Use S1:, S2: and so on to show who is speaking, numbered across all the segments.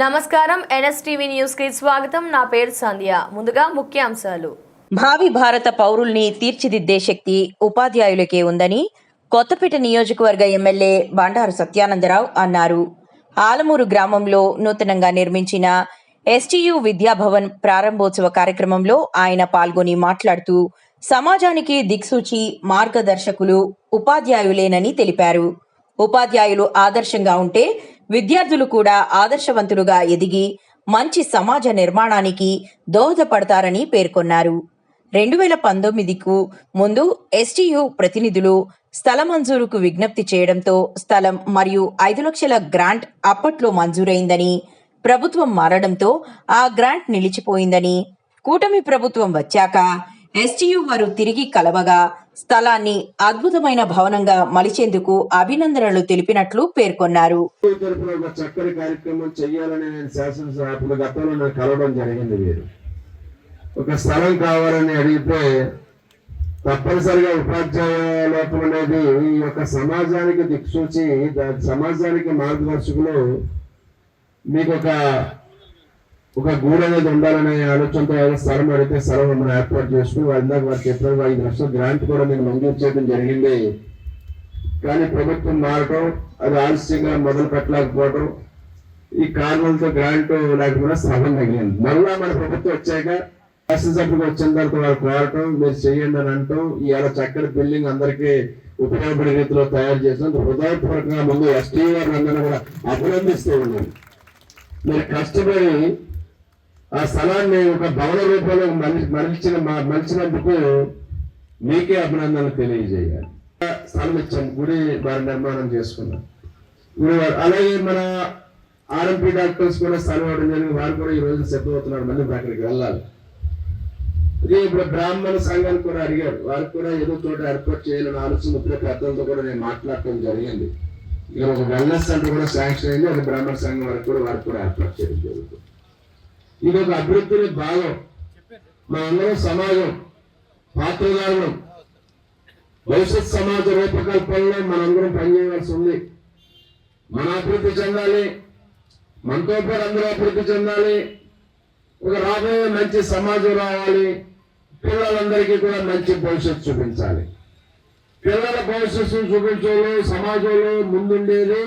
S1: నమస్కారం ఎన్ఎస్టీవీ న్యూస్కి స్వాగతం. నా పేరు సంధ్య. ముందుగా ముఖ్యాంశాలు.
S2: భావి భారత పౌరుల్ని తీర్చిదిద్దే శక్తి ఉపాధ్యాయులకే ఉందని కొత్తపేట నియోజకవర్గ ఎమ్మెల్యే బండారు సత్యానందరావు అన్నారు. ఆలమూరు గ్రామంలో నూతనంగా నిర్మించిన ఎస్టీయు విద్యాభవన్ ప్రారంభోత్సవ కార్యక్రమంలో ఆయన పాల్గొని మాట్లాడుతూ సమాజానికి దిక్సూచి మార్గదర్శకులు ఉపాధ్యాయులేనని తెలిపారు. ఉపాధ్యాయులు ఆదర్శంగా ఉంటే విద్యార్థులు కూడా ఆదర్శవంతులుగా ఎదిగి మంచి సమాజ నిర్మాణానికి దోహదపడతారని పేర్కొన్నారు. రెండు వేల పంతొమ్మిదికు ముందు ఎస్టీయు ప్రతినిధులు స్థల మంజూరుకు విజ్ఞప్తి చేయడంతో స్థలం మరియు ఐదు లక్షల గ్రాంట్ అప్పట్లో మంజూరైందని ప్రభుత్వం మారడంతో ఆ గ్రాంట్ నిలిచిపోయిందని కూటమి ప్రభుత్వం వచ్చాక ఎస్టీయు వారు తిరిగి కలవగా స్థలాన్ని అద్భుతమైన భవనంగా మలిచేందుకు అభినందనలు తెలిపినట్లు పేర్కొన్నారు.
S3: చక్కని కార్యక్రమం చేయాలని నేను శాసనసభ్యులు గతంలో నేను కలవడం జరిగింది వీరు ఒక స్థలం కావాలని అడిగితే తప్పనిసరిగా ఉపాధ్యాయ లోపం అనేది ఈ యొక్క సమాజానికి దిక్సూచి సమాజానికి మార్గదర్శకులు మీకు ఒక ఒక గూడు అనేది ఉండాలనే ఆలోచనతో ఏదో స్థలం అడిగితే స్థలం మనం ఏర్పాటు చేసుకుని వాళ్ళ వారు చెప్పారు ఐదు లక్షల గ్రాంట్ కూడా నేను మంజూరు చేయడం జరిగింది. కానీ ప్రభుత్వం మారటం అది ఆలస్యంగా మొదలు పెట్టలేకపోవడం ఈ కారణాలతో గ్రాంట్ లేకపోయినా స్థలం తగిలింది. మళ్ళా మన ప్రభుత్వం వచ్చాక శాసనసభకు వచ్చిన తర్వాత వాళ్ళు కోరటం మీరు చేయండి అని అంటాం ఇవాళ చక్కటి బిల్డింగ్ అందరికీ ఉపయోగపడే రీతిలో తయారు చేసినందుకు హృదయపూర్వకంగా ముందు ఎస్టీ గారు అందరూ కూడా అభినందిస్తూ ఉన్నాను. మీరు కష్టపడి ఆ స్థలాన్ని ఒక భవన రూపంలో మరల్చిన మలిచిన మలిచినందుకు మీకే అభినందనలు తెలియజేయాలి. స్థలం ఇచ్చాం గుడి వారి నిర్మాణం చేసుకున్నాం. గుడి వారు- అలాగే మన ఆర్ఎంపీ డాక్టర్స్ కూడా స్థలం ఇవ్వడం జరిగింది. వారు కూడా ఈ రోజు సిద్ధమవుతున్నారు మళ్ళీ అక్కడికి వెళ్ళాలి. ఇది ఇప్పుడు బ్రాహ్మణ సంఘాలు కూడా అడిగారు. వారికి కూడా ఏదో తోట ఏర్పాటు చేయాలని ఆలోచన ఇప్పుడే పెద్దలతో కూడా నేను మాట్లాడటం జరిగింది. ఇక ఒక వెల్నెస్ సెంటర్ కూడా శాంక్షన్ అయింది. అది బ్రాహ్మణ సంఘం వరకు కూడా వారికి కూడా ఏర్పాటు చేయడం జరుగుతుంది. ఇది ఒక అభివృద్ధిని భాగం మనందరం సమాజం పాత్రదారులం భవిష్యత్ సమాజ రూపకల్పనలో మనందరం పనిచేయవలసి ఉంది. మన అభివృద్ధి చెందాలి మనతో పాటు అందరూ అభివృద్ధి చెందాలి. ఒక రాబోయే మంచి సమాజం రావాలి. పిల్లలందరికీ కూడా మంచి భవిష్యత్తు చూపించాలి. పిల్లల భవిష్యత్తును చూపించడంలో సమాజంలో ముందుండేది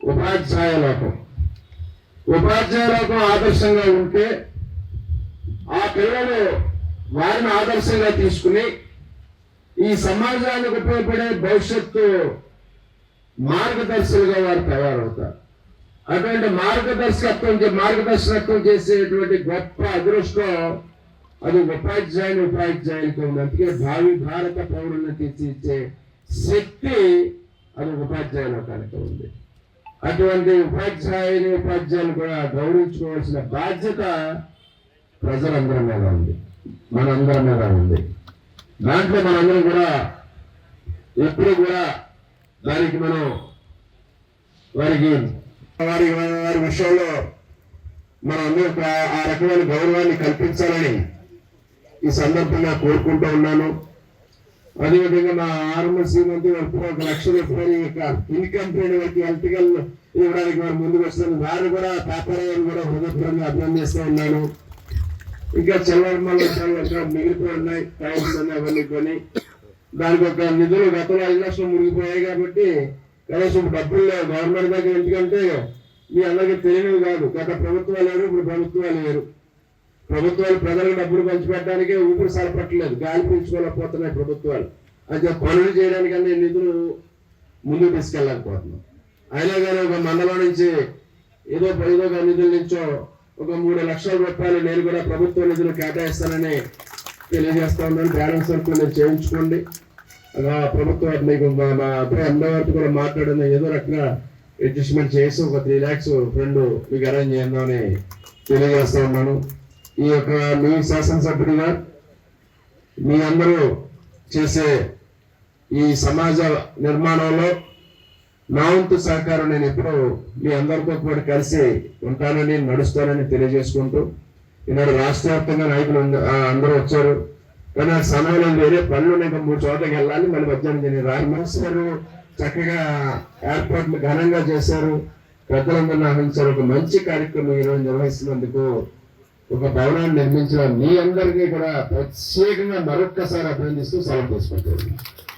S3: ఉపాధ్యాయ లోకం ఉపాధ్యాయ లోకం ఆదర్శంగా ఉంటే ఆ పిల్లలు వారిని ఆదర్శంగా తీసుకుని ఈ సమాజానికి ఉపయోగపడే భవిష్యత్తు మార్గదర్శులుగా వారు తయారవుతారు. అటువంటి మార్గదర్శకత్వం మార్గదర్శకత్వం చేసేటువంటి గొప్ప అదృష్టం అది ఉపాధ్యాయుని ఉపాధ్యాయులతో ఉంది. అందుకే భావి భారత పౌరులను తీర్చిచ్చే శక్తి అది ఉపాధ్యాయుల కనుక ఉంది. అటువంటి ఉపాధ్యాయుని ఉపాధ్యాయులు కూడా గౌరవించుకోవాల్సిన బాధ్యత ప్రజలందరి మీద ఉంది. మనందరి మీద ఉంది. దాంట్లో మనందరం కూడా ఎప్పుడు కూడా దానికి మనం వారికి వారి వారి విషయంలో మనం అందరూ ఆ రకమైన గౌరవాన్ని కల్పించాలని ఈ సందర్భంగా కోరుకుంటూ ఉన్నాను. అదేవిధంగా నా ఆరంభ మంత్రి ఎప్పుడు ఒక లక్ష రూపాయలు యొక్క ఇన్ కంపెనీ వారికి ఎలక్ట్రికల్ ఇవ్వడానికి వారు ముందుకు వస్తున్నారు. వారు కూడా పాపారాయని కూడా హృదయపూర్వకంగా అభినందిస్తూ ఉన్నాను. ఇంకా చిల్లర మిగిలిపోయి ఉన్నాయి. టైమ్స్ అన్ని అవన్నీ కొని. దానికి ఒక నిధులు గతంలో ఐదు లక్షలు మునిగిపోయాయి కాబట్టి కనీసం డబ్బులు లేవు. గవర్నమెంట్ దగ్గర ఎందుకంటే మీ అందరికీ తెలియనివి కాదు. గత ప్రభుత్వాలు లేరు ఇప్పుడు ప్రభుత్వాలు లేరు. ప్రభుత్వాలు ప్రజలకు డబ్బులు పంచిపెట్టడానికే ఊపిరి సరిపట్టలేదు. గాలి పీల్చుకోలేకపోతున్నాయి ప్రభుత్వాలు. అయితే పనులు చేయడానికన్నా నిధులు ముందుకు తీసుకెళ్ళకపోతున్నాం అయినా కానీ ఒక మండలం నుంచి ఏదో ఏదో ఒక నిధుల నుంచో ఒక మూడు లక్షల రూపాయలు నేను కూడా ప్రభుత్వ నిధులు కేటాయిస్తానని తెలియజేస్తా ఉన్నాను. బ్యాలెన్స్ వరకు నేను చేయించుకోండి. అలా ప్రభుత్వం మీకు మా మా అబ్బాయి అమ్మగారితో కూడా మాట్లాడిన ఏదో రకంగా అడ్జస్ట్మెంట్ చేసి ఒక త్రీ ల్యాక్స్ ఫ్రెండ్ మీకు అరేంజ్ చేద్దామని తెలియజేస్తా ఉన్నాను. ఈ యొక్క మీ శాసనసభ్యుడిగా మీ అందరూ చేసే ఈ సమాజ నిర్మాణంలో నా వంతు సహకారం నేను ఎప్పుడూ మీ అందరితో కూడా కలిసి ఉంటానని నడుస్తానని తెలియజేసుకుంటూ ఈనాడు రాష్ట్ర వ్యాప్తంగా నాయకులు అందరూ వచ్చారు. కానీ ఆ సమయంలో వేరే పనులు నేను మూడు చోట్లకి వెళ్ళాలి. మళ్ళీ మధ్యాహ్నం నేను రాజమహేష్ గారు చక్కగా ఏర్పాట్లు ఘనంగా చేశారు. పెద్దలందరినీ ఆహ్వానించారు. ఒక మంచి కార్యక్రమం ఈరోజు నిర్వహిస్తున్నందుకు ఒక భవనాన్ని నిర్మించిన మీ అందరికీ కూడా ప్రత్యేకంగా మరొక్కసారి అభినందిస్తూ సెలవు తీసుకుంటారు